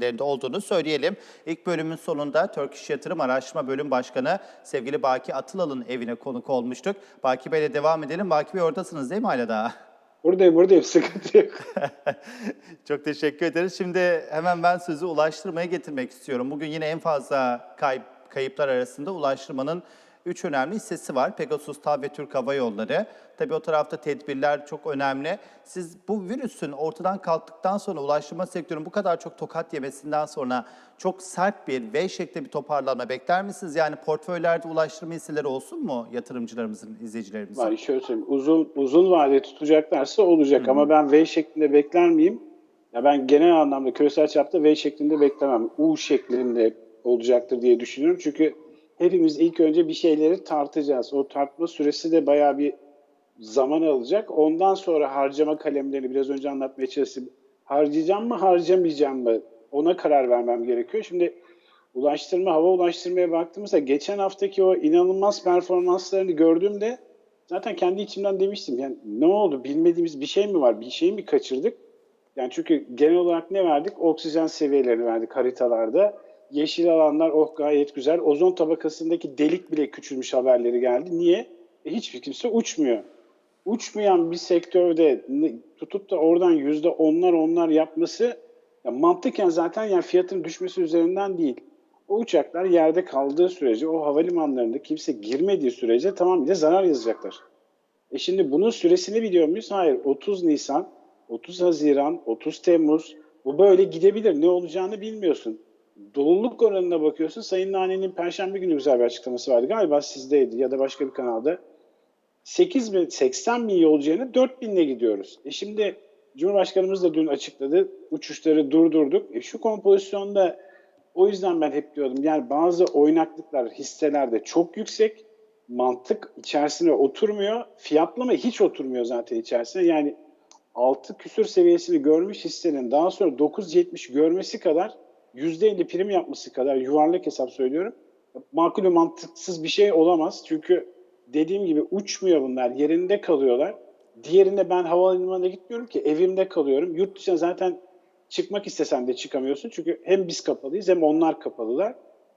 lerinde olduğunu söyleyelim. İlk bölümün sonunda Turkish Yatırım Araştırma Bölüm Başkanı sevgili Baki Atılal'ın evine konuk olmuştuk. Baki Bey'le devam edelim. Baki Bey oradasınız değil mi hala daha? Buradayım buradayım sıkıntı yok. Çok teşekkür ederiz. Şimdi hemen ben sözü ulaştırmaya getirmek istiyorum. Bugün yine en fazla kayıp, kayıplar arasında ulaştırmanın üç önemli hissesi var. Pegasus, TAV ve Türk Hava Yolları. Tabii o tarafta tedbirler çok önemli. Siz bu virüsün ortadan kalktıktan sonra ulaştırma sektörünün bu kadar çok tokat yemesinden sonra çok sert bir V şeklinde bir toparlanma bekler misiniz? Yani portföylerde ulaştırma hisseleri olsun mu yatırımcılarımızın, izleyicilerimizin? Var şöyle söyleyeyim uzun uzun vade tutacaklarsa olacak ama ben V şeklinde bekler miyim? Ya ben genel anlamda küresel çapta V şeklinde beklemem. U şeklinde olacaktır diye düşünüyorum. Çünkü hepimiz ilk önce bir şeyleri tartacağız. O tartma süresi de bayağı bir zaman alacak. Ondan sonra harcama kalemlerini biraz önce anlatmaya çalıştım. Harcayacağım mı, harcamayacağım mı? Ona karar vermem gerekiyor. Şimdi ulaştırma, hava ulaştırmaya baktığımızda geçen haftaki o inanılmaz performanslarını gördüğümde zaten kendi içimden demiştim. Yani ne oldu? Bilmediğimiz bir şey mi var? Bir şey mi kaçırdık? Yani çünkü genel olarak ne verdik? Oksijen seviyelerini verdik haritalarda. Yeşil alanlar oh gayet güzel. Ozon tabakasındaki delik bile küçülmüş haberleri geldi. Niye? E, hiçbir kimse uçmuyor. Uçmayan bir sektörde tutup da oradan yüzde onlar onlar yapması ya mantıken zaten yani fiyatın düşmesi üzerinden değil. O uçaklar yerde kaldığı sürece, o havalimanlarında kimse girmediği sürece tamamıyla zarar yazacaklar. E şimdi bunun süresini biliyor muyuz? Hayır. 30 Nisan, 30 Haziran, 30 Temmuz bu böyle gidebilir. Ne olacağını bilmiyorsun. Doluluk oranına bakıyorsun. Sayın Nane'nin Perşembe günü güzel bir açıklaması vardı. Galiba sizdeydi ya da başka bir kanalda. 8 bin, 80 bin yolcuya 4 binle gidiyoruz. E şimdi Cumhurbaşkanımız da dün açıkladı. Uçuşları durdurduk. E şu kompozisyonda o yüzden ben hep diyordum yani bazı oynaklıklar hisselerde çok yüksek. Mantık içerisine oturmuyor. Fiyatlama hiç oturmuyor zaten içerisine. Yani 6 küsür seviyesini görmüş hissenin daha sonra 9.70 görmesi kadar %50 prim yapması kadar yuvarlak hesap söylüyorum. Makul ve mantıksız bir şey olamaz. Çünkü dediğim gibi uçmuyor bunlar. Yerinde kalıyorlar. Diğerinde ben havalimanına gitmiyorum ki evimde kalıyorum. Yurt dışına zaten çıkmak istesen de çıkamıyorsun. Çünkü hem biz kapalıyız hem onlar kapalılar.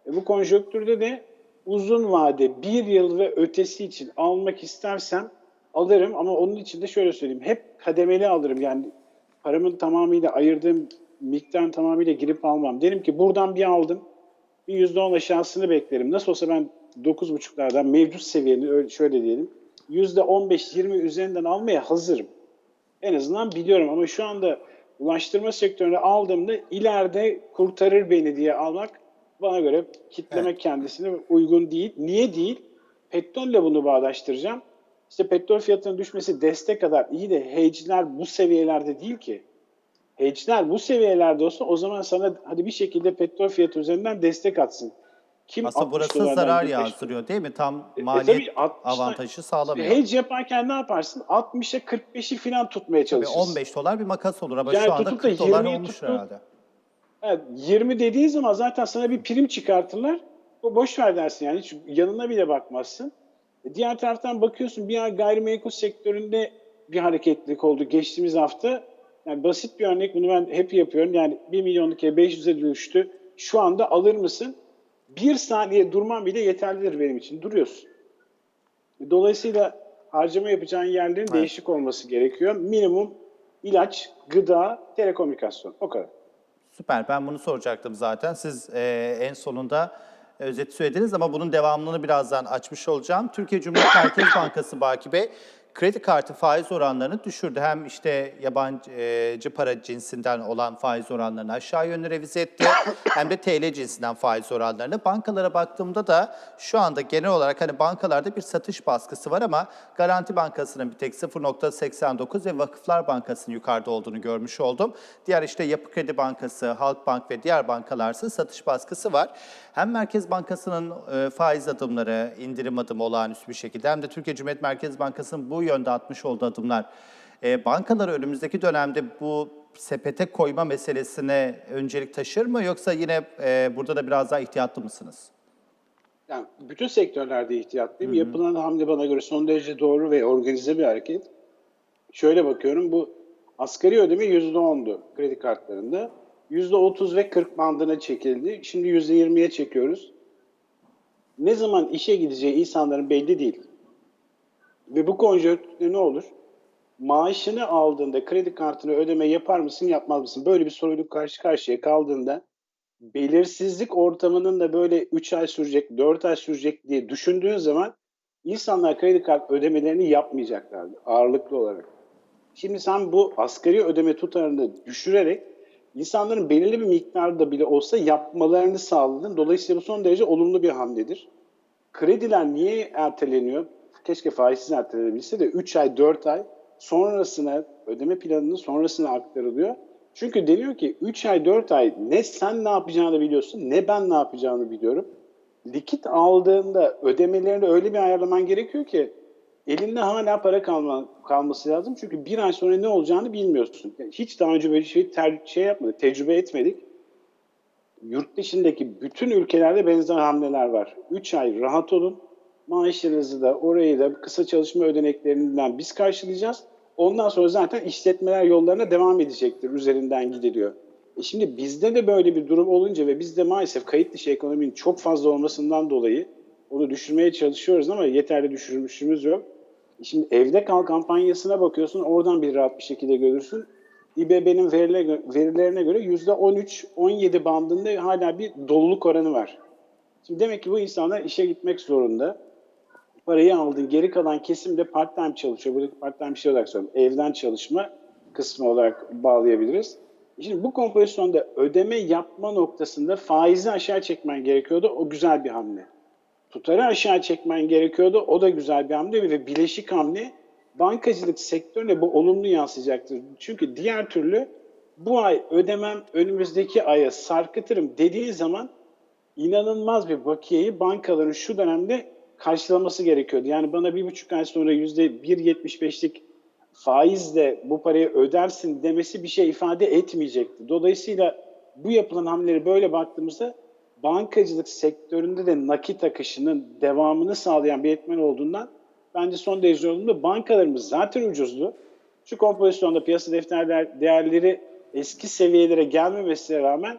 E bu konjonktürde de uzun vade bir yıl ve ötesi için almak istersem alırım ama onun için de şöyle söyleyeyim. Hep kademeli alırım. Yani paramın tamamıyla ayırdığım miktarın tamamıyla girip almam. Derim ki buradan bir aldım. Bir %10 aşağısını beklerim. Nasıl olsa ben 9.5'lardan mevcut seviyenin öyle şöyle diyelim. %15-20 üzerinden almaya hazırım. En azından biliyorum ama şu anda ulaştırma sektörüne aldığımda ileride kurtarır beni diye almak bana göre kitlemek kendisine uygun değil. Niye değil? Petrolle bunu bağdaştıracağım. İşte petrol fiyatının düşmesi destek kadar iyi de hedge'ler bu seviyelerde değil ki. Hedge'ler bu seviyelerde olsa o zaman sana hadi bir şekilde petrol fiyatı üzerinden destek atsın. Kim Aslında 60 burası zarar 45 yazdırıyor değil mi? Tam E, maliyet tabii 60 avantajı sağlamıyor. Hedge yaparken ne yaparsın? 60'a 45'i falan tutmaya Tabii çalışırsın. 15 dolar bir makas olur ama Yani şu anda tutup da 40 dolar 20'yi olmuş tutup- herhalde. Evet, 20 dediğin zaman zaten sana bir prim çıkartırlar. O boş ver dersin yani hiç yanına bile bakmazsın. E, Diğer taraftan bakıyorsun bir ay gayrimenkul sektöründe bir hareketlilik oldu geçtiğimiz hafta. Yani basit bir örnek bunu ben hep yapıyorum. Yani 1 milyonluk ev 500'e düştü. Şu anda alır mısın? Bir saniye durman bile yeterlidir benim için. Duruyorsun. Dolayısıyla harcama yapacağın yerlerin değişik olması gerekiyor. Minimum ilaç, gıda, telekomünikasyon. O kadar. Süper. Ben bunu soracaktım zaten. Siz e, en sonunda özet söylediniz ama bunun devamını birazdan açmış olacağım. Türkiye Cumhuriyet Merkez Bankası Baki Bey kredi kartı faiz oranlarını düşürdü. Hem işte yabancı para cinsinden olan faiz oranlarını aşağı yönlü revize etti. hem de TL cinsinden faiz oranlarını. Bankalara baktığımda da şu anda genel olarak hani bankalarda bir satış baskısı var ama Garanti Bankası'nın bir tek 0.89 ve Vakıflar Bankası'nın yukarıda olduğunu görmüş oldum. Diğer işte Yapı Kredi Bankası, Halkbank ve diğer bankalarsa satış baskısı var. Hem Merkez Bankası'nın faiz adımları, indirim adımı olağanüstü bir şekilde hem de Türkiye Cumhuriyet Merkez Bankası'nın bu yönde atmış olduğu adımlar. E, bankalar önümüzdeki dönemde bu sepete koyma meselesine öncelik taşır mı yoksa yine e, burada da biraz daha ihtiyatlı mısınız? Yani bütün sektörlerde ihtiyatlıyım. Yapılan hamle bana göre son derece doğru ve organize bir hareket. Şöyle bakıyorum bu asgari ödeme %10'du kredi kartlarında. %30 ve 40 bandına çekildi. Şimdi %20'ye çekiyoruz. Ne zaman işe gideceği insanların belli değil. Ve bu konjonktürde ne olur? Maaşını aldığında kredi kartını ödeme yapar mısın, yapmaz mısın? Böyle bir soruyla karşı karşıya kaldığında belirsizlik ortamının da böyle 3 ay sürecek, 4 ay sürecek diye düşündüğün zaman insanlar kredi kart ödemelerini yapmayacaklardı ağırlıklı olarak. Şimdi sen bu asgari ödeme tutarını düşürerek insanların belirli bir miktarda bile olsa yapmalarını sağladın. Dolayısıyla bu son derece olumlu bir hamledir. Krediler niye erteleniyor? Keşke faizsiz ertelenebilse de 3 ay, 4 ay sonrasına ödeme planının sonrasına aktarılıyor. Çünkü deniyor ki 3 ay, 4 ay ne sen ne yapacağını biliyorsun ne ben ne yapacağını biliyorum. Likit aldığında ödemelerini öyle bir ayarlaman gerekiyor ki elinde hala para kalma, kalması lazım. Çünkü bir ay sonra ne olacağını bilmiyorsun. Yani hiç daha önce böyle şey, ter, şey yapmadık, tecrübe etmedik. Yurt dışındaki bütün ülkelerde benzer hamleler var. 3 ay rahat olun. Maaşlarınızı da orayı da kısa çalışma ödeneklerinden biz karşılayacağız. Ondan sonra zaten işletmeler yollarına devam edecektir. Üzerinden gidiliyor. E şimdi bizde de böyle bir durum olunca ve bizde maalesef kayıt dışı ekonominin çok fazla olmasından dolayı onu düşürmeye çalışıyoruz ama yeterli düşürmüşümüz yok. E Şimdi evde kal kampanyasına bakıyorsun oradan bir rahat bir şekilde görürsün. İBB'nin verilerine, verilerine göre %13-17 bandında hala bir doluluk oranı var. Şimdi demek ki bu insanlar işe gitmek zorunda. Parayı aldın, geri kalan kesim de part time çalışıyor. Buradaki part time şey olarak söylüyorum. Evden çalışma kısmı olarak bağlayabiliriz. Şimdi bu kompozisyonda ödeme yapma noktasında faizi aşağı çekmen gerekiyordu. O güzel bir hamle. Tutarı aşağı çekmen gerekiyordu. O da güzel bir hamle ve bileşik hamle bankacılık sektörüne bu olumlu yansıyacaktır. Çünkü diğer türlü bu ay ödemem önümüzdeki aya sarkıtırım dediğin zaman inanılmaz bir bakiyeyi bankaların şu dönemde karşılaması gerekiyordu. Yani bana bir buçuk ay sonra yüzde 1.75'lik faizle bu parayı ödersin demesi bir şey ifade etmeyecekti. Dolayısıyla bu yapılan hamleleri böyle baktığımızda bankacılık sektöründe de nakit akışının devamını sağlayan bir etmen olduğundan bence son derece olumlu. Bankalarımız zaten ucuzdu. Şu kompozisyonda piyasa defter değerleri eski seviyelere gelmemesine rağmen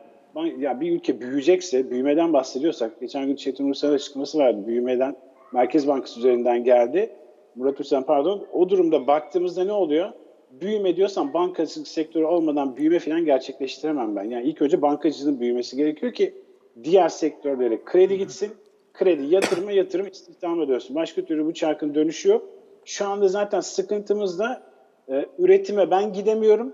ya bir ülke büyüyecekse, büyümeden bahsediyorsak, geçen gün Çetin Ulusal'ın açıklaması vardı, büyümeden Merkez Bankası üzerinden geldi. Murat Uysal pardon. O durumda baktığımızda ne oluyor? Büyüme diyorsan bankacılık sektörü olmadan büyüme falan gerçekleştiremem ben. Yani ilk önce bankacılığın büyümesi gerekiyor ki diğer sektörlere kredi gitsin. Kredi yatırıma yatırım istihdam ediyorsun. Başka türlü bu çarkın dönüşü yok. Şu anda zaten sıkıntımız da e, üretime ben gidemiyorum.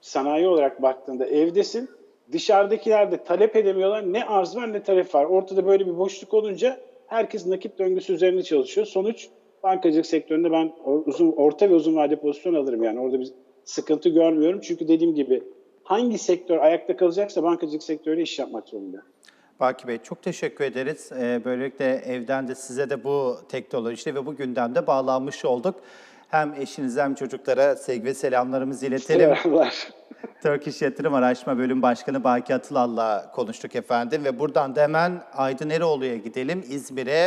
Sanayi olarak baktığında evdesin. Dışarıdakiler de talep edemiyorlar. Ne arz var ne talep var. Ortada böyle bir boşluk olunca herkes nakit döngüsü üzerine çalışıyor. Sonuç bankacılık sektöründe ben uzun orta ve uzun vade pozisyon alırım yani. Orada bir sıkıntı görmüyorum. Çünkü dediğim gibi hangi sektör ayakta kalacaksa bankacılık sektörüyle iş yapmak zorunda. Baki Bey çok teşekkür ederiz. Ee, böylelikle evden de size de bu teknolojide ve bu gündemde bağlanmış olduk. Hem eşinize hem çocuklara sevgi ve selamlarımızı iletelim. Selamlar. Turkish Yatırım Araştırma Bölüm Başkanı Baki Atılal'la konuştuk efendim ve buradan da hemen Aydın Eroğlu'ya gidelim İzmir'e.